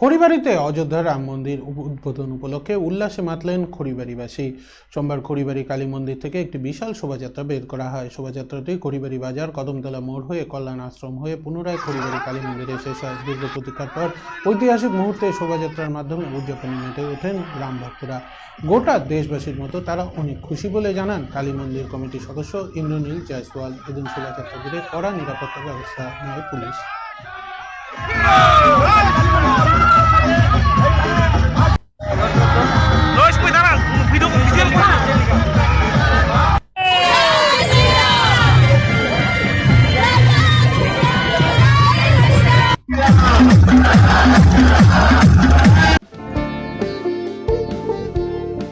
খড়িবাড়িতে অযোধ্যা রাম মন্দির উদ্বোধন উপলক্ষে উল্লাসে মাতলেন খড়িবাড়িবাসী। সোমবার খড়িবাড়ি কালী মন্দির থেকে একটি বিশাল শোভাযাত্রা বের করা হয়। শোভাযাত্রাটি খড়িবাড়ি বাজার, কদমতলা মোড় হয়ে কল্যাণ আশ্রম হয়ে পুনরায় খড়িবাড়ি কালী মন্দিরে শেষ হয় দীর্ঘ প্রতীক্ষার পর ঐতিহাসিক মুহূর্তে শোভাযাত্রার মাধ্যমে উদযাপনে মেতে ওঠেন রাম ভক্তরা। গোটা দেশবাসীর মতো তারা অনেক খুশি বলে জানান কালী মন্দির কমিটির সদস্য ইন্দ্রনীল জয়সওয়াল। এদিন শোভাযাত্রা ঘিরে কড়া নিরাপত্তা ব্যবস্থা নেয় পুলিশ।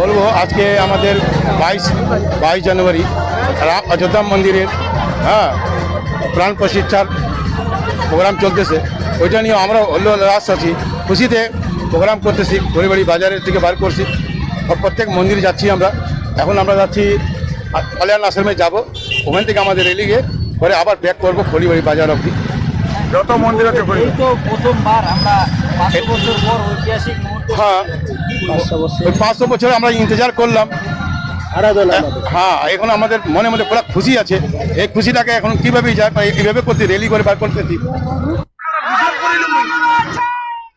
বলব, আজকে আমাদের বাইশ বাইশ জানুয়ারি অযোধ্যা মন্দিরের হ্যাঁ প্রাণ প্রতিষ্ঠার প্রোগ্রাম চলতেছে। ওইটা নিয়ে আমরা উল্লাস আছি, খুশিতে প্রোগ্রাম করতেছি ঘড়িবাড়ি বাজারের থেকে বার করছি। প্রত্যেক মন্দিরে যাচ্ছি আমরা। এখন আমরা যাচ্ছি কল্যাণ আশ্রমে যাব। ওখান থেকে আমাদের রেলি গিয়ে পরে আবার ব্যাক করব খড়িবাড়ি বাজার অবধি। যত মন্দির আছে এই তো প্রথমবার আমরা পাঁচশো বছর পর ঐতিহাসিক হ্যাঁ। পাঁচশো বছর। আমরা ইন্তজার করলাম। হ্যাঁ এখন আমাদের মনে মনে পুরো খুশি আছে। এই খুশিটাকে এখন কীভাবে যায় এইভাবে করতে রেলি করে বার করতেছি।